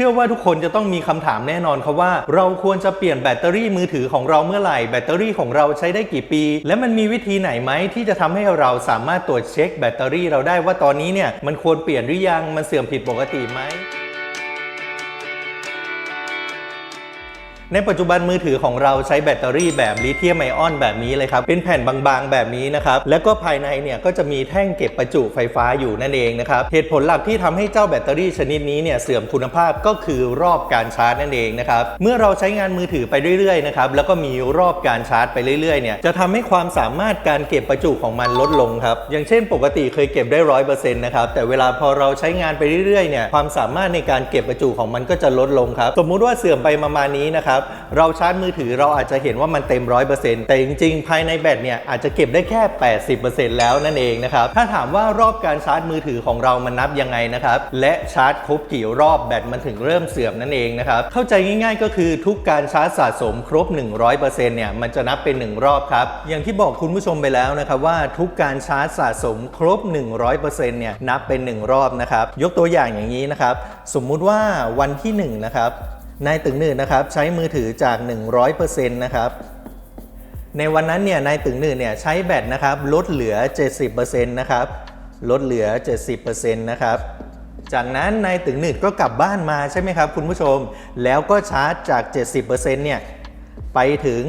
ชื่อว่าทุกคนจะต้องมีคำถามแน่นอนครับว่า เราควรจะเปลี่ยนแบตเตอรี่มือถือของเราเมื่อไหร่แบตเตอรี่ของเราใช้ได้กี่ปี และมันมีวิธีไหนไหมที่จะทำให้เราสามารถตรวจเช็คแบตเตอรี่เราได้ว่าตอนนี้เนี่ยมันควรเปลี่ยนหรือยังมันเสื่อมผิดปกติไหม ในปัจจุบันมือถือของเราใช้แบตเตอรี่แบบลิเธียมไอออนแบบนี้เลยครับ เป็นแผ่นบางๆแบบนี้นะครับ แล้วก็ภายในเนี่ยก็จะมีแท่งเก็บประจุไฟฟ้าอยู่นั่นเองนะครับ เหตุผลหลักที่ทำให้เจ้าแบตเตอรี่ชนิดนี้เนี่ยเสื่อมคุณภาพก็คือรอบการชาร์จนั่นเองนะครับ เมื่อเราใช้งานมือถือไปเรื่อยๆนะครับแล้วก็มีรอบการชาร์จไปเรื่อยๆเนี่ยจะทำให้ความสามารถการเก็บประจุของมันลดลงครับ อย่างเช่น ปกติเคยเก็บได้ร้อยเปอร์เซ็นต์นะครับ แต่เวลาพอเราใช้งานไปเรื่อยๆเนี่ยความสามารถในการเก็บประจุของมันก็จะลดลงครับ สมมุติว่าเสื่อมไปประมาณนี้นะครับเราชาร์จมือถือเราอาจจะเห็นว่ามันเต็มร้อยเปอร์เซ็นต์แต่จริงๆ ภายในแบตเนี่ยอาจจะเก็บได้แค่ 80%แล้วนั่นเองนะครับ ถ้าถามว่ารอบการชาร์จมือถือของเรามันนับยังไงนะครับ และชาร์จครบกี่รอบแบตมันถึงเริ่มเสื่อมนั่นเองนะครับ เข้าใจง่ายๆ ก็คือทุกการชาร์จสะสมครบ 100%เนี่ยมันจะนับเป็น 1 รอบครับ อย่างที่บอกคุณผู้ชมไปแล้วนะครับว่าทุกการชาร์จสะสมครบ 100%เนี่ยนับเป็น 1 รอบนะครับ ยกตัวอย่างอย่างนี้นะครับ สมมุติว่าวันที่ 1 นะครับ นายตึงหนึ่งนะครับใช้มือถือจาก 100%นะครับในวันนั้นเนี่ยนายตึงหนึ่งเนี่ยใช้แบตนะครับลดเหลือ 70%นะครับลดเหลือ 70%นะครับจากนั้นนายตึงหนึ่งก็กลับบ้านมาใช่ไหมครับคุณผู้ชม แล้วก็ชาร์จจาก 70%เนี่ยไปถึง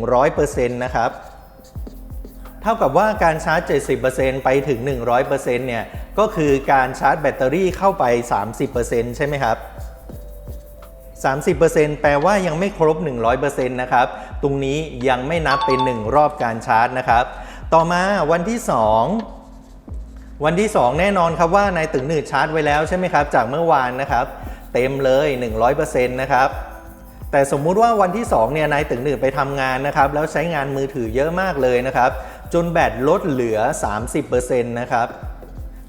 100%นะครับเท่ากับว่าการชาร์จ 70%ไปถึง 100%เนี่ยก็คือการชาร์จแบตเตอรี่เข้าไป 30%ใช่ไหมครับ 30%แปลว่ายังไม่ครบ 100%นะครับ ตรงนี้ยังไม่นับเป็น 1 รอบการชาร์จนะครับ ต่อมาวันที่ 2 วันที่ 2 แน่นอนครับว่านายตึงหนืดชาร์จไว้แล้วใช่ไหมครับ จากเมื่อวานนะครับ เต็มเลย 100%นะครับแต่สมมุติว่าวันที่2เนี่ยนายตึงหนืดไปทำงานนะครับแล้วใช้งานมือถือเยอะมากเลยนะครับ จนแบตลดเหลือ 30%นะครับ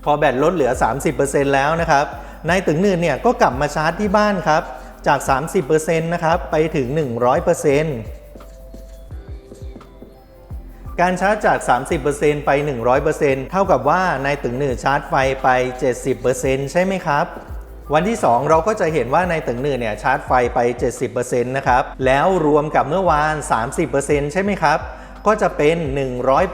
พอแบตลดเหลือ 30%แล้วนะครับนายตึงหนืดเนี่ยก็กลับมาชาร์จที่บ้านครับ จาก 30%นะครับไปถึง 100%การชาร์จจาก 30%ไป 100%เท่ากับว่านายตึงหนืดชาร์จไฟไป 70%ใช่ไหมครับวันที่ 2 เราก็จะเห็นว่านายตึงหนืดเนี่ยชาร์จไฟไป 70%นะครับ แล้วรวมกับเมื่อวาน 30%ใช่ไหมครับ ก็จะเป็น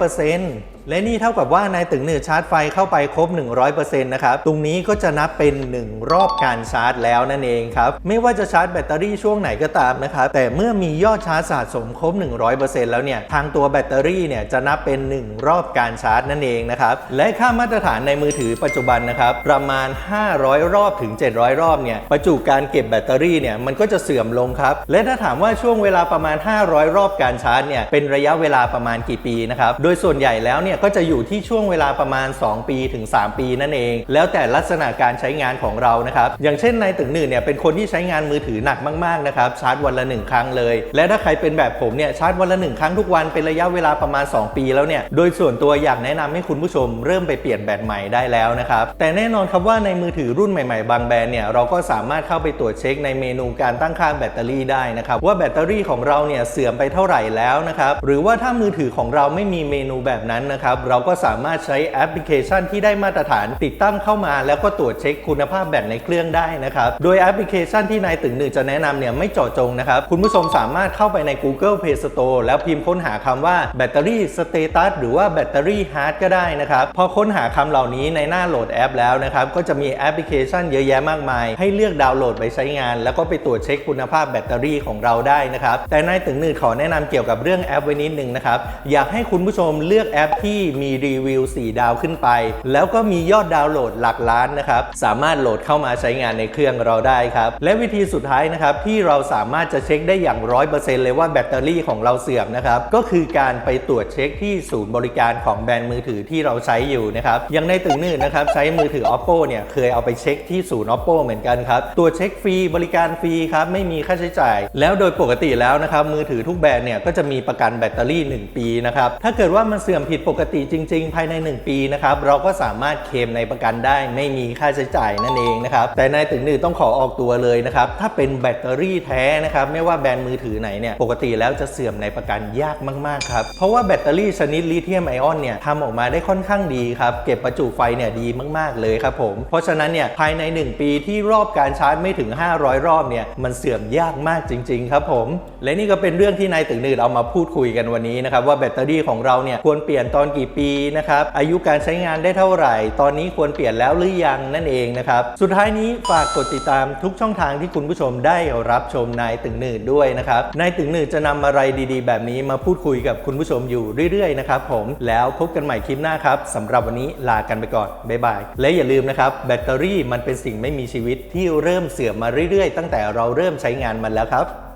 100% และนี่เท่ากับว่านายตึงหนืดชาร์จไฟเข้าไปครบ 100%นะครับ ตรงนี้ก็จะนับเป็น 1 รอบการชาร์จแล้วนั่นเองครับ ไม่ว่าจะชาร์จแบตเตอรี่ช่วงไหนก็ตามนะครับ แต่เมื่อมียอดชาร์จสะสมครบ 100%แล้วเนี่ย ทางตัวแบตเตอรี่เนี่ยจะนับเป็น 1 รอบการชาร์จนั่นเองนะครับ และค่ามาตรฐานในมือถือปัจจุบันนะครับ ประมาณ 500 รอบถึง 700 รอบเนี่ย ประจุการเก็บแบตเตอรี่เนี่ยมันก็จะเสื่อมลงครับ และถ้าถามว่าช่วงเวลาประมาณ 500 รอบการชาร์จเนี่ย เป็นระยะเวลาประมาณกี่ปีนะครับ โดยส่วนใหญ่แล้วเนี่ยก็จะอยู่ที่ช่วงเวลาประมาณ 2 ปีถึง 3 ปีนั่นเอง แล้วแต่ลักษณะการใช้งานของเรานะครับอย่างเช่นนายตึงหนึ่งเนี่ยเป็นคนที่ใช้งานมือถือหนักมากๆนะครับชาร์จวันละ 1 ครั้งเลย และถ้าใครเป็นแบบผมเนี่ยชาร์จวันละ 1 ครั้งทุกวันเป็นระยะเวลาประมาณ 2 ปีแล้วเนี่ยโดยส่วนตัวอยากแนะนำให้คุณผู้ชมเริ่มไปเปลี่ยนแบตใหม่ได้แล้วนะครับแต่แน่นอนครับว่าในมือถือรุ่นใหม่ๆ บางแบรนด์เนี่ยเราก็สามารถเข้าไปตรวจเช็คในเมนูการตั้งค่าแบตเตอรี่ได้นะครับว่าแบตเตอรี่ของเราเนี่ยเสื่อมไปเท่าไหร่แล้วนะครับหรือว่าถ้ามือถือของเราไม่มีเมนูแบบนั้นนะครับเราก็สามารถใช้แอปพลิเคชันที่ได้มาตรฐานติดตั้งเข้ามา แล้วก็ตรวจเช็คคุณภาพแบตในเครื่องได้นะครับ โดยแอปพลิเคชันที่นายตึงหนึ่งจะแนะนำเนี่ยไม่เจาะจงนะครับ คุณผู้ชมสามารถเข้าไปใน Google Play Store แล้วพิมพ์ค้นหาคำว่าแบตเตอรี่สเตตัสหรือว่าแบตเตอรี่ฮาร์ดก็ได้นะครับ พอค้นหาคำเหล่านี้ในหน้าโหลดแอปแล้วนะครับ ก็จะมีแอปพลิเคชันเยอะแยะมากมาย ให้เลือกดาวน์โหลดไปใช้งาน แล้วก็ไปตรวจเช็คคุณภาพแบตเตอรี่ของเราได้นะครับ แต่นายตึงหนึ่งขอแนะนำเกี่ยวกับเรื่องแอปไว้นิดนึงนะครับ อยากให้คุณผู้ชมเลือกแอปที่มีรีวิว 4 ดาวขึ้นไป แล้วก็มียอดดาวน์โหลดหลักล้านนะครับ สามารถโหลดเข้ามาใช้งานในเครื่องเราได้ครับ และวิธีสุดท้ายนะครับที่เราสามารถจะเช็คได้อย่างร้อยเปอร์เซ็นต์เลยว่าแบตเตอรี่ของเราเสื่อมนะครับ ก็คือการไปตรวจเช็คที่ศูนย์บริการของแบรนด์มือถือที่เราใช้อยู่นะครับอย่างในตึงนื่นนะครับใช้มือถือ oppo เนี่ยเคยเอาไปเช็คที่ศูนย์ oppo เหมือนกันครับตรวจเช็คฟรีบริการฟรีครับไม่มีค่าใช้จ่าย แล้วโดยปกติแล้วนะครับมือถือทุกแบรนด์เนี่ยก็จะมีประกันแบตเตอรี่ 1 ปีนะครับถ้าเกิดว่ามันเสื่อมผิดปกติจริง ๆ ภายใน 1 ปีนะครับเราก็สามารถเคลมในประกันได้ไม่มีค่าใช้จ่ายนั่นเองนะครับแต่นายตึงหนึ่งต้องขอออกตัวเลยนะครับถ้าเป็นแบตเตอรี่แท้นะครับไม่ว่าแบรนด์มือถือไหนเนี่ยปกติแล้วจะเสื่อมในประกันยากมากๆครับเพราะว่าแบตเตอรี่ชนิดลิเธียมไอออนเนี่ยทำออกมาได้ค่อนข้างดีครับเก็บประจุไฟเนี่ยดีมาก ๆเลยครับผมเพราะฉะนั้นเนี่ยภายใน 1 ปีที่รอบการชาร์จไม่ถึง 500 รอบเนี่ยมันเสื่อมยากมากจริง ๆ ครับผม และนี่ก็เป็นเรื่องที่นายตึงหนืดเอามาพูดคุยกันวันนี้นะครับว่าแบตเตอรี่ของเราเนี่ยควรเปลี่ยนตอนกี่ปีนะครับ อายุการใช้งานได้เท่าไหร่ ตอนนี้ควรเปลี่ยนแล้วหรือยังนั่นเองนะครับ สุดท้ายนี้ฝากกดติดตามทุกช่องทางที่คุณผู้ชมได้รับชมนายตึงหนืดด้วยนะครับ นายตึงหนืดจะนำอะไรดีๆ แบบนี้มาพูดคุยกับคุณผู้ชมอยู่เรื่อยๆนะครับผมแล้วพบกันใหม่คลิปหน้าครับสำหรับวันนี้ลากันไปก่อนบ๊ายบายและอย่าลืมนะครับแบตเตอรี่มันเป็นสิ่งไม่มีชีวิตที่เริ่มเสื่อมมาเรื่อยๆ ตั้งแต่เราเริ่มใช้งานมันแล้วครับ